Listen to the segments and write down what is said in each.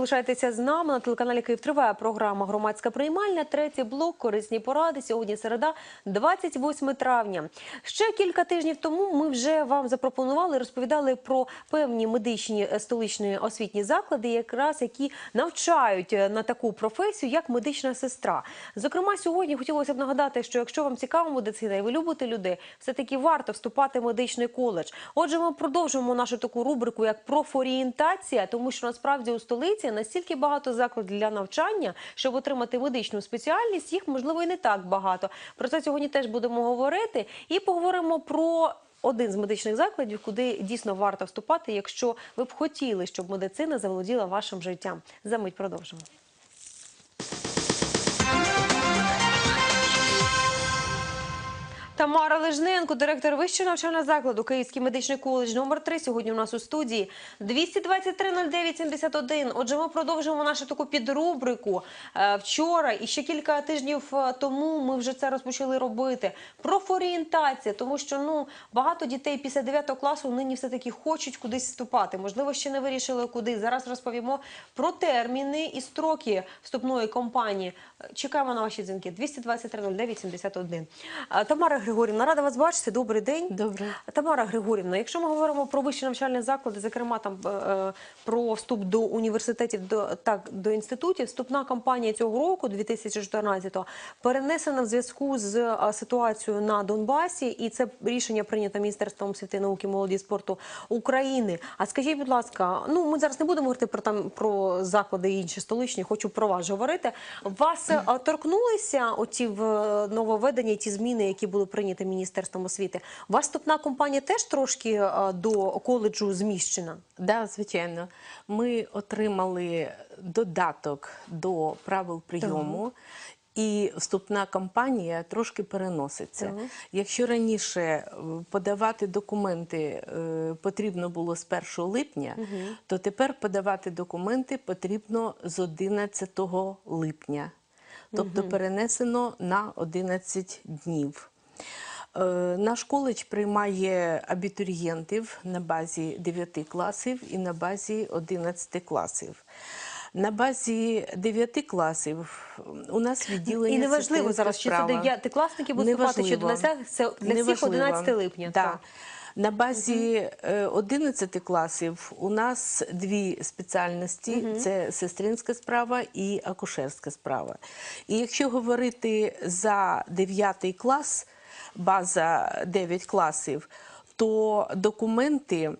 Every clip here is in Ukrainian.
Залишаєтеся з нами. На телеканалі Київ триває програма Громадська приймальня. Третій блок корисні поради. Сьогодні середа, 28 травня. Ще кілька тижнів тому ми вже вам запропонували, розповідали про певні медичні е, столичні освітні заклади, якраз які навчають е, на таку професію, як медична сестра. Зокрема, сьогодні хотілося б нагадати, що якщо вам цікава медицина і ви любите людей, все таки варто вступати в медичний коледж. Отже, ми продовжуємо нашу таку рубрику як профорієнтація, тому що насправді у столиці настільки багато закладів для навчання, щоб отримати медичну спеціальність, їх можливо і не так багато. Про це сьогодні теж будемо говорити і поговоримо про. Один з медичних закладів, куди дійсно варто вступати, якщо ви б хотіли, щоб медицина заволоділа вашим життям. За мить продовжимо. Тамара Лежненко, директор вищого навчального закладу Київський медичний коледж номер 3 Сьогодні у нас у студії 223-09-71. Отже, ми продовжуємо нашу таку підрубрику. Е, Вчора і ще кілька тижнів е, тому ми вже це розпочали робити. Профорієнтація, тому що ну багато дітей після 9 класу нині все таки хочуть кудись вступати. Можливо, ще не вирішили куди. Зараз розповімо про терміни і строки вступної кампанії. Чекаємо на ваші дзвінки. 223-09-71. Е, Тамара Григорівна, рада вас бачити. Добрий день. Добре. Тамара Григорівна, якщо ми говоримо про вищі навчальні заклади, зокрема там е, е, про вступ до університетів, до так до інститутів, вступна кампанія цього року, 2014-го, перенесена в зв'язку з е, ситуацією на Донбасі, і це рішення прийнято Міністерством освіти, науки, молоді і спорту України. А скажіть, будь ласка, ну ми зараз не будемо говорити про там про заклади і інші столичні, хочу про вас говорити. Вас торкнулися оці в нововведення, ті зміни, які були прийняті Міністерством освіти. Вас вступна компанія теж трошки е, до коледжу зміщена? Да, звичайно. Ми отримали додаток до правил прийому. І вступна кампанія трошки переноситься. Так. Якщо раніше е, подавати документи е, потрібно було з 1 липня, то тепер подавати документи потрібно з 11 липня. Тобто перенесено на 11 днів. Е, Наш коледж приймає абітурієнтів на базі 9 класів і на базі 11 класів. На базі 9 класів у нас відділення І неважливо зараз, чи це дев'ятикласники будуть вступати, чи. 11, це для всіх Неважливо. 11 липня. Да. Так. На базі е, 11 класів у нас дві спеціальності: це сестринська справа і акушерська справа. І якщо говорити за 9 клас, база 9 класів, то документи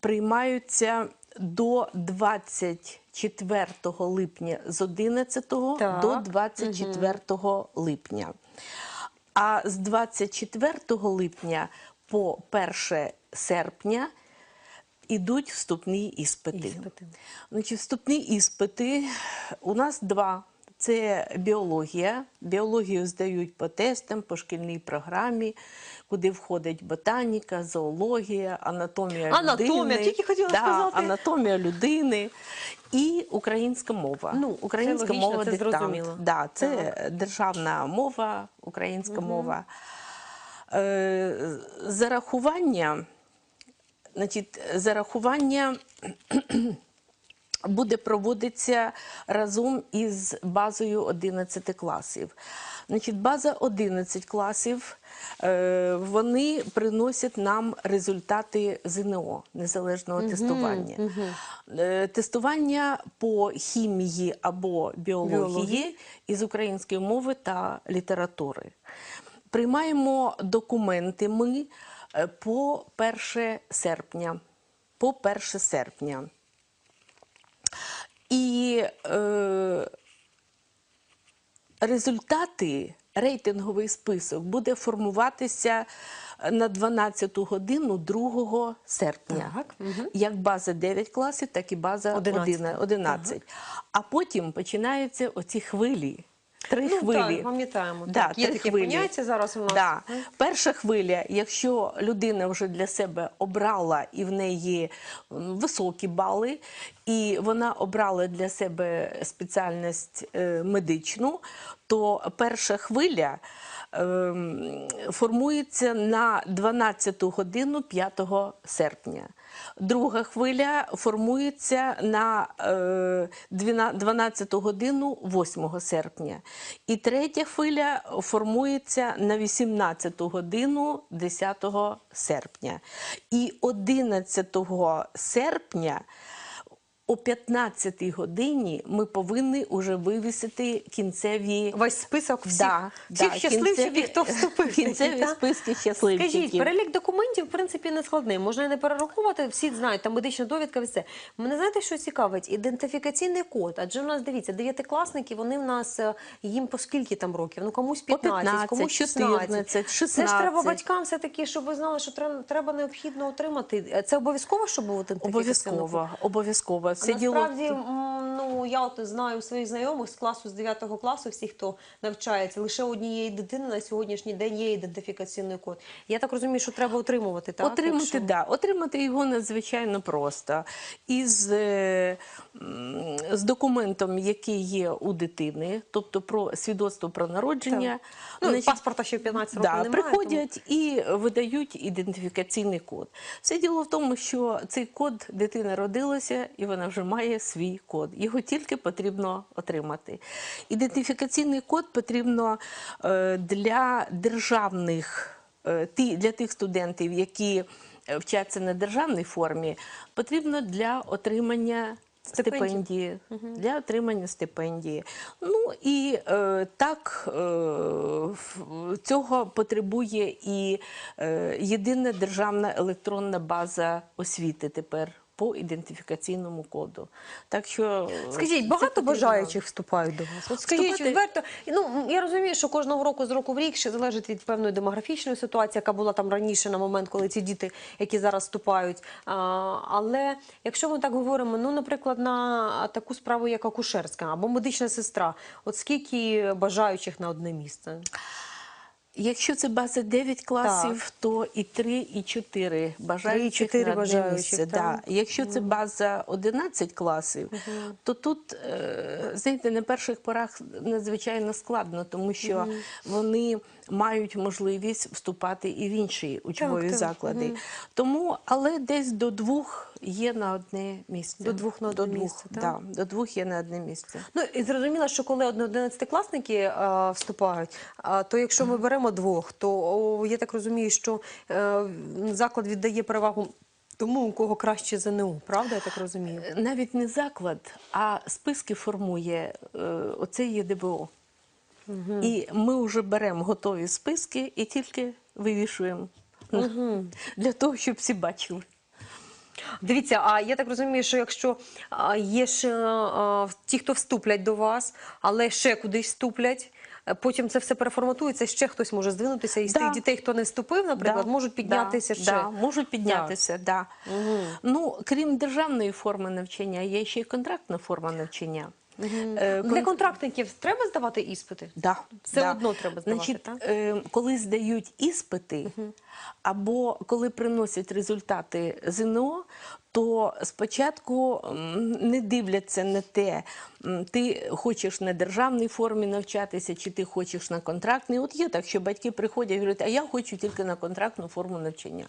приймаються до 24 липня з 11 Так. до 24 липня. А з 24 липня по 1 серпня ідуть вступні іспити. Іспити. Значить, вступні іспити у нас два. Це біологія. Біологію здають по тестам, по шкільній програмі, куди входить ботаніка, зоологія, анатомія, Анатомія, людини. тільки хотіла да, сказати. Анатомія людини і українська мова. Ну, українська це логічно, мова це диктант. зрозуміло. Да, це державна мова, українська мова. Е, зарахування, значить, зарахування буде проводитися разом із базою 11 класів. Значить, база 11 класів, е, вони приносять нам результати ЗНО, незалежного тестування. Е, Тестування по хімії або біології, Біології. із української мови та літератури. Приймаємо документи ми е, по 1 серпня. По 1 серпня. І е, результати, рейтинговий список буде формуватися на 12 годину 2 серпня. Так. Як база 9 класів, так і база 11. 11. 11. А потім починаються оці хвилі. Три Ну, хвилі. так, пам'ятаємо. Да, Так, є таке хвилі. поняття зараз у нас. Да. Перша хвиля, якщо людина вже для себе обрала і в неї високі бали, і вона обрала для себе спеціальність е, медичну, то перша хвиля формується на 12 годину 5 серпня. Друга хвиля формується на е, 12 годину 8 серпня. І третя хвиля формується на 18 годину 10 серпня. І 11 серпня о 15 годині ми повинні вже вивісити кінцеві Весь список всіх, Да, всіх да, щасливчиків, кінцеві- хто вступив. кінцеві Та? списки щасливчиків. Скажіть, перелік документів, в принципі, не складний. Можна не перераховувати, всі знають, там медична довідка, все. Мене знаєте, що цікавить? Ідентифікаційний код. Адже у нас, дивіться, дев'ятикласники, вони в нас, е, їм по скільки там років? Ну, комусь По 15, 15, комусь 16. 14, Це ж треба батькам все-таки, щоб ви знали, що треба, треба необхідно отримати. Це обов'язково, щоб був ідентифікаційний? Обов'язково, обов'язково. Все діло в Насправді, ну я от знаю своїх знайомих з класу з 9 класу, всі, хто навчається, лише однієї дитини на сьогоднішній день є ідентифікаційний код. Я так розумію, що треба отримувати, так? Отримати, якщо- да, отримати його надзвичайно просто. Із е, з документом, який є у дитини, тобто про свідоцтво про народження. Ну, значить, паспорта ще в 15 років Да, немає. приходять і видають ідентифікаційний код. Все діло в тому, що цей код дитина родилася і вона вже має свій код. Його тільки потрібно отримати. Ідентифікаційний код потрібно е, для державних, е, для тих студентів, які е, вчаться на державній формі, потрібно для отримання. Стипендій. Стипендії для отримання стипендії. Ну і е, так е, цього потребує і е, єдина державна електронна база освіти тепер по ідентифікаційному коду. Так що Скажіть, багато бажаючих вступають до вас? От скажіть Вступати- відверто. Ну я розумію, що кожного року з року в рік ще залежить від певної демографічної ситуації, яка була там раніше на момент, коли ці діти, які зараз вступають. А, але якщо ми так говоримо, ну наприклад, на таку справу, як акушерська або медична сестра, от скільки бажаючих на одне місце? Якщо це база 9 класів, то і 3, і 4 бажаючих чотири на одне місце. так? Да. Якщо це база 11 класів, то тут, е, знаєте, на перших порах надзвичайно складно, тому що вони мають можливість вступати і в інші учбові так. заклади. Тому, але десь до двох є на одне місце. До двох на одне до двох, так? Да, до двох є на одне місце. Ну і зрозуміло, що коли одинадцятикласники е, вступають, а, то якщо ми беремо двох, то о, я так розумію, що е, заклад віддає перевагу тому, у кого краще ЗНУ, правда? Я так розумію. навіть не заклад, а списки формує е, оце ЄДБО. І ми вже беремо готові списки і тільки вивішуємо для того, щоб всі бачили. Дивіться, а я так розумію, що якщо а, є ще а, ті, хто вступлять до вас, але ще кудись вступлять. е, Потім це все переформатується, ще хтось може здвинутися із Да. тих дітей, хто не вступив, наприклад, Да, можуть піднятися да, ще. Да, можуть піднятися, да. Ну, крім державної форми навчання, є ще й контрактна форма навчання. Е, Для контрактників треба здавати іспити? Да, Все да. одно треба здавати, Значить, так? е, коли здають іспити, або коли приносять результати ЗНО, то спочатку не дивляться на те, ти хочеш на державній формі навчатися, чи ти хочеш на контрактній. От є так, що батьки приходять і говорять, а я хочу тільки на контрактну форму навчання.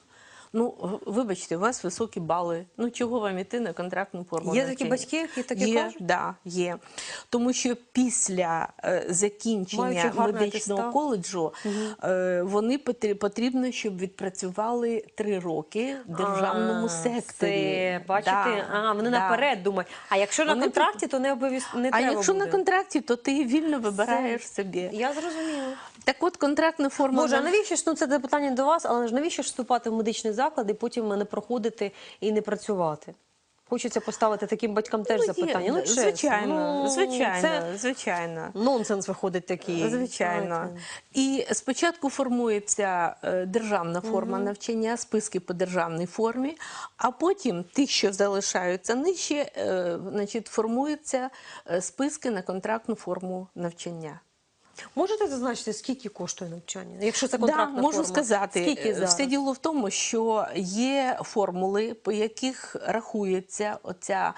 Ну, вибачте, у вас високі бали. Ну чого вам іти на контрактну форму Є такі батьки, які таке є, кажуть? Да, є. Тому що після е, закінчення медичного атестат. коледжу е, вони потрібно, щоб відпрацювали три роки в державному А, секторі. Все, бачите, Да, а, вони да. наперед думають. А якщо на Вони контракті, то не обов'язково не А треба якщо буде. на контракті, то ти вільно вибираєш собі. Я зрозуміла. Так от контрактна форма. Боже, а навіщо ж ну це запитання до вас, але ж навіщо ж вступати в медичний заклад і потім не проходити і не працювати? Хочеться поставити таким батькам теж Ну, є, запитання. Ну, чесно. звичайно, Ну, звичайно, Це звичайно. нонсенс виходить такий. Звичайно. знаєте. І спочатку формується е, державна форма навчання, списки по державній формі, а потім ті, що залишаються нижче, е, значить, формуються е, списки на контрактну форму навчання. Можете зазначити, скільки коштує навчання? Якщо це Да, контрактна можу форма? сказати, Скільки е, зараз? все діло в тому, що є формули, по яких рахується оця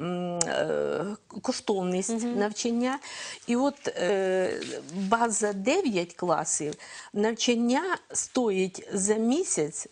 е, коштовність навчання. І от е, база 9 класів навчання стоїть за місяць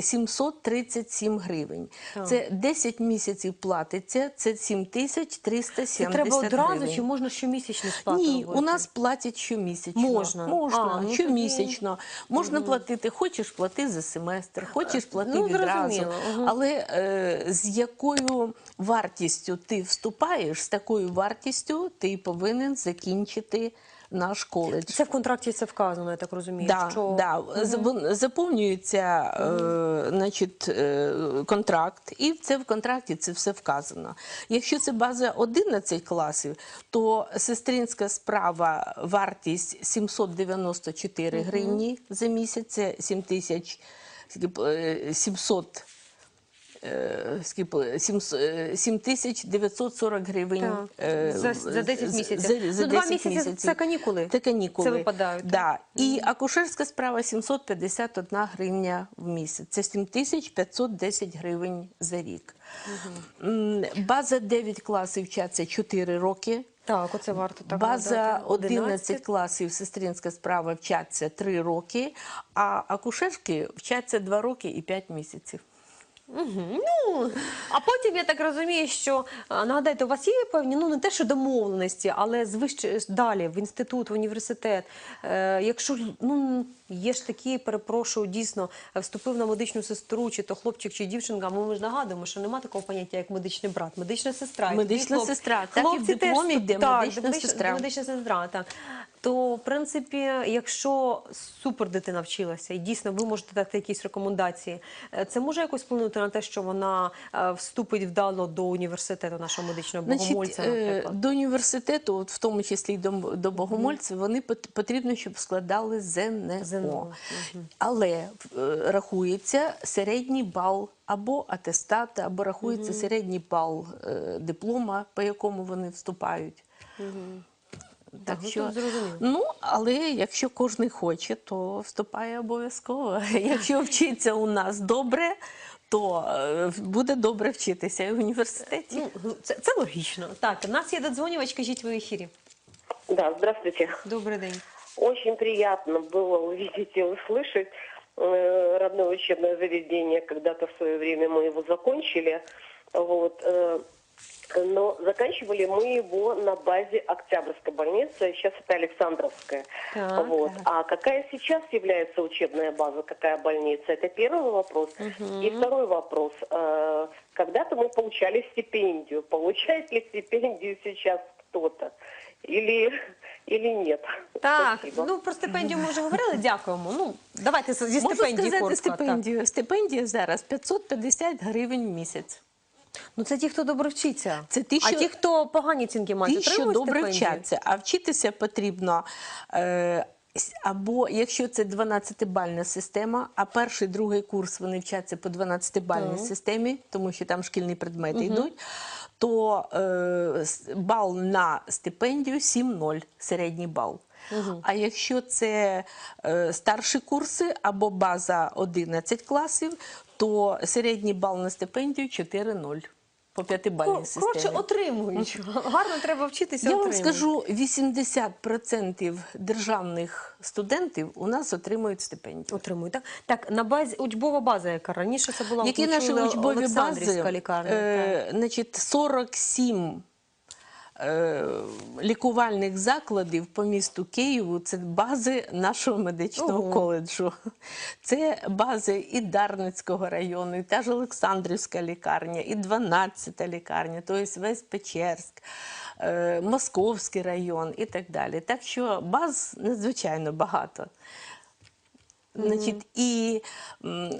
737 гривень. Це 10 місяців платиться, це 7370 Це треба одразу гривень. чи можна щомісячну сплату Ні, робити? у нас платять щомісячно. Можна? Можна, А, ну щомісячно. Можна платити, хочеш плати за семестр, хочеш плати Ну, відразу. зрозуміло. Але е, з якою вартістю ти вступаєш, з такою вартістю ти повинен закінчити наш коледж. Це в контракті це вказано, я так розумію. Да, що... да. Забо- Заповнюється е, значить, е, контракт, і це в контракті це все вказано. Якщо це база 11 класів, то сестринська справа вартість 794 гривні за місяць, це 7 тисяч скільки б, е, 700 е, скільки б, 700, е, 7940 гривень Так, е, за- за 10 місяців. За, за Ну, два 10 місяці місяців. це канікули. Це канікули. Це випадають, Да. І акушерська справа 751 гривня в місяць. Це 7510 гривень за рік. М, База 9 класів вчаться 4 роки. Так, оце варто так База нагадати. 11 класів сестринська справа вчаться 3 роки, а акушерки вчаться 2 роки і 5 місяців. Ну, а потім я так розумію, що а, нагадайте, у вас є певні, ну не те, що домовленості, але звище далі в інститут, в університет. Е, якщо ну є ж такі, перепрошую, дійсно е, вступив на медичну сестру, чи то хлопчик, чи дівчинка. Ми, ж нагадуємо, що немає такого поняття, як медичний брат, медична сестра. і Медична хлоп- сестра, так і в теж дипломі йде так, медична сестра. Медична сестра, так. То, в принципі, якщо супер дитина вчилася, і дійсно ви можете дати якісь рекомендації, е, це може якось вплинути на те, що вона е, вступить вдало до університету нашого медичного богомольця, Значить, е, наприклад. до університету, от в тому числі й до, до богомольців, вони пот- потрібно, щоб складали ЗНО. ЗНО, Але е, рахується середній бал або атестат, або рахується середній бал е, диплома, по якому вони вступають. Так, ну, тут зрозуміло. ну, але якщо кожен хоче, то вступає обов'язково. Якщо вчиться у нас добре, то е, буде добре вчитися і в університеті. Ну, це, це логічно. Так, у нас є додзвонювач, кажіть ви в ефірі. Да, здравствуйте. Добрий день. Очень приятно было увидеть и услышать э, родное учебное заведение. Когда-то в свое время мы его закончили. Вот, э, но заканчивали мы его на базе Октябрьской больницы, сейчас это Александровская. Так, вот. так. А какая сейчас является учебная база, какая больница? Это первый вопрос. И второй вопрос. Э, Когда-то мы получали стипендию. Получает ли стипендию сейчас кто-то? Или, или нет? Так, Спасибо. ну про стипендію ми вже говорили, дякуємо. Ну, давайте зі Можу стипендії сказати коротко. так. стипендію. Стипендія зараз 550 гривень в місяць. Ну це ті, хто добре вчиться. Це ті, А ті, хто погані оцінки мають, Ті, що добре стипендію? вчаться, а вчитися потрібно. Е, або якщо це 12-бальна система, а перший, другий курс вони вчаться по 12-бальній системі, тому що там шкільні предмети йдуть, то е, бал на стипендію 7-0, середній бал. А якщо це е, старші курси або база 11 класів, то середній бал на стипендію 4-0 по п'ятибальній системі. Коротше, отримують. Гарно треба вчитися. Я вам скажу, 80% державних студентів у нас отримують стипендію. Отримують, так? Так, на базі учбова база, яка раніше це була Які наші учбові бази? лікарня. Е, значить, 47 е, лікувальних закладів по місту Києву це бази нашого медичного Ого. коледжу. Це бази і Дарницького району, і та ж Олександрівська лікарня, і 12-та лікарня, тобто весь Печерськ. е, Московський район і так далі. Так що баз надзвичайно багато. Значить, і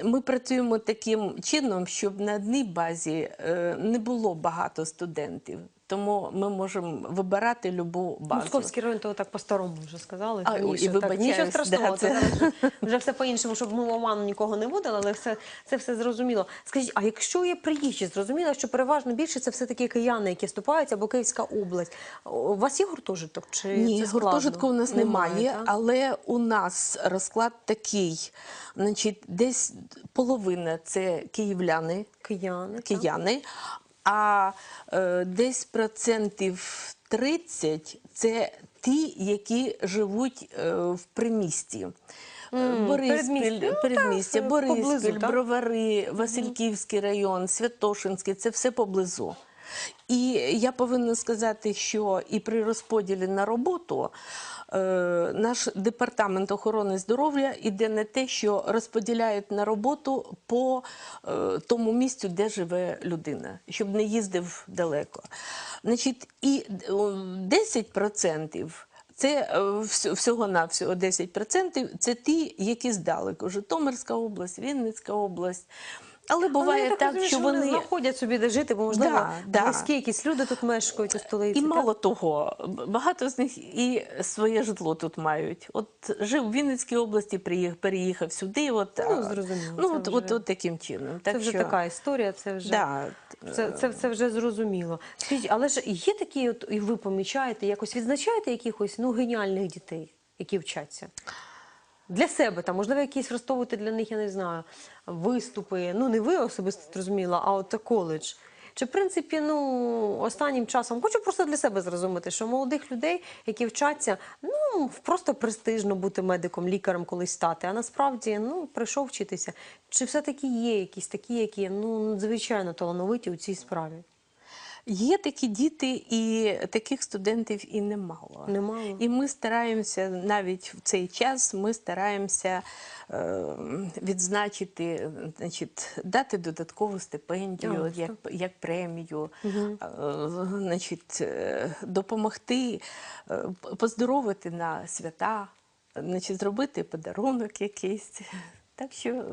ми працюємо таким чином, щоб на одній базі е, не було багато студентів. Тому ми можемо вибирати любу базу. Московський район, то так по-старому вже сказали. А, і Так, Нічого страшного, да, це... це- вже, вже все по-іншому, щоб ми в оману нікого не водили, але все, це все зрозуміло. Скажіть, а якщо є приїжджі, зрозуміло, що переважно більше це все-таки кияни, які вступаються, або Київська область. У вас є гуртожиток? Чи Ні, це складно? гуртожитку у нас немає, так? але у нас розклад такий. Значить, десь половина це київляни, Кияни. кияни, а е, десь процентів 30 – це ті, які живуть е, в примісті. Mm, Бориспіль, передмістя. Ну, передмістя, Бориспіль, поблизу. Бровари, Васильківський район, Святошинський це все поблизу. І я повинна сказати, що і при розподілі на роботу е, наш департамент охорони здоров'я іде на те, що розподіляють на роботу по е, тому місцю, де живе людина, щоб не їздив далеко. Значить, і е, 10% це на всього 10% це ті, які здалеку. Житомирська область, Вінницька область. Але буває так, розумію, що вони вони знаходять собі де жити, бо можливо Да, да. якісь люди тут мешкають у столиці. І так? мало того, багато з них і своє житло тут мають. От жив в Вінницькій області, приїхав, переїхав сюди. От, Ну, зрозуміло, Ну, от, вже- от, от таким чином. Це вже що, така історія, це вже Да, це, це, це вже зрозуміло. Скажіть, але ж є такі, от і ви помічаєте, якось відзначаєте якихось ну геніальних дітей, які вчаться? Для себе там, можливо, якісь влаштовувати для них, я не знаю, виступи. Ну, не ви особисто зрозуміла, а от коледж. Чи, в принципі, ну, останнім часом хочу просто для себе зрозуміти, що молодих людей, які вчаться, ну, просто престижно бути медиком, лікарем колись стати, а насправді, ну, прийшов вчитися. Чи все-таки є якісь такі, які, ну, надзвичайно талановиті у цій справі? Є такі діти, і таких студентів і немало. Немало. І ми стараємося навіть в цей час ми стараємося е, відзначити, значить, дати додаткову стипендію, А, як, як премію, е, значить, е, допомогти е, поздоровити на свята, значить, зробити подарунок якийсь. Так що,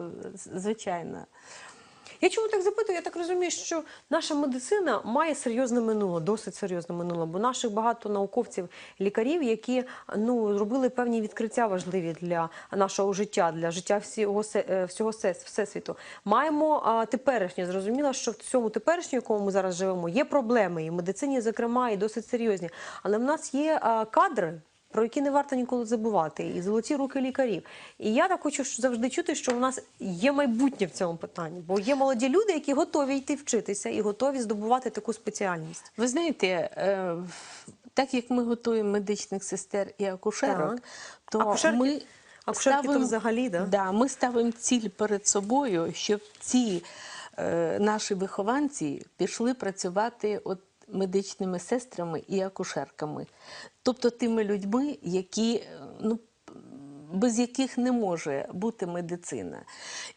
звичайно. Я чому так запитую? Я так розумію, що наша медицина має серйозне минуле, досить серйозне минуле, бо наших багато науковців, лікарів, які ну зробили певні відкриття важливі для нашого життя, для життя всього е, всього всесвіту. Маємо а, теперішнє. Зрозуміло, що в цьому теперішньому, якому ми зараз живемо, є проблеми і в медицині, зокрема, і досить серйозні. Але в нас є а, кадри. Про які не варто ніколи забувати, і золоті руки лікарів. І я так хочу завжди чути, що у нас є майбутнє в цьому питанні, бо є молоді люди, які готові йти вчитися і готові здобувати таку спеціальність. Ви знаєте, е, так як ми готуємо медичних сестер і акушерок, Так. то Акушерки- ми акушерки то взагалі, да? Да, ми ставимо ціль перед собою, щоб ці е, наші вихованці пішли працювати от медичними сестрами і акушерками, тобто тими людьми, які е, ну. Без яких не може бути медицина.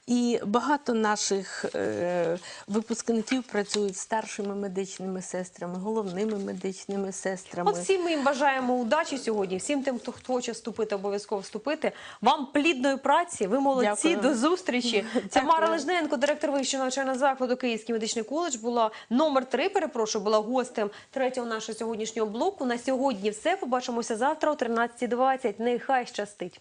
І багато наших е, випускників працюють старшими медичними сестрами, головними медичними сестрами. От всім ми їм бажаємо удачі сьогодні. Всім тим, хто хоче вступити, обов'язково вступити. Вам плідної праці. Ви молодці. Дякую. До зустрічі. Тамара Лежненко, директор вищого навчального закладу Київський медичний коледж, була номер три. Перепрошую, була гостем третього нашого сьогоднішнього блоку. На сьогодні все. Побачимося завтра о 13.20. Нехай щастить.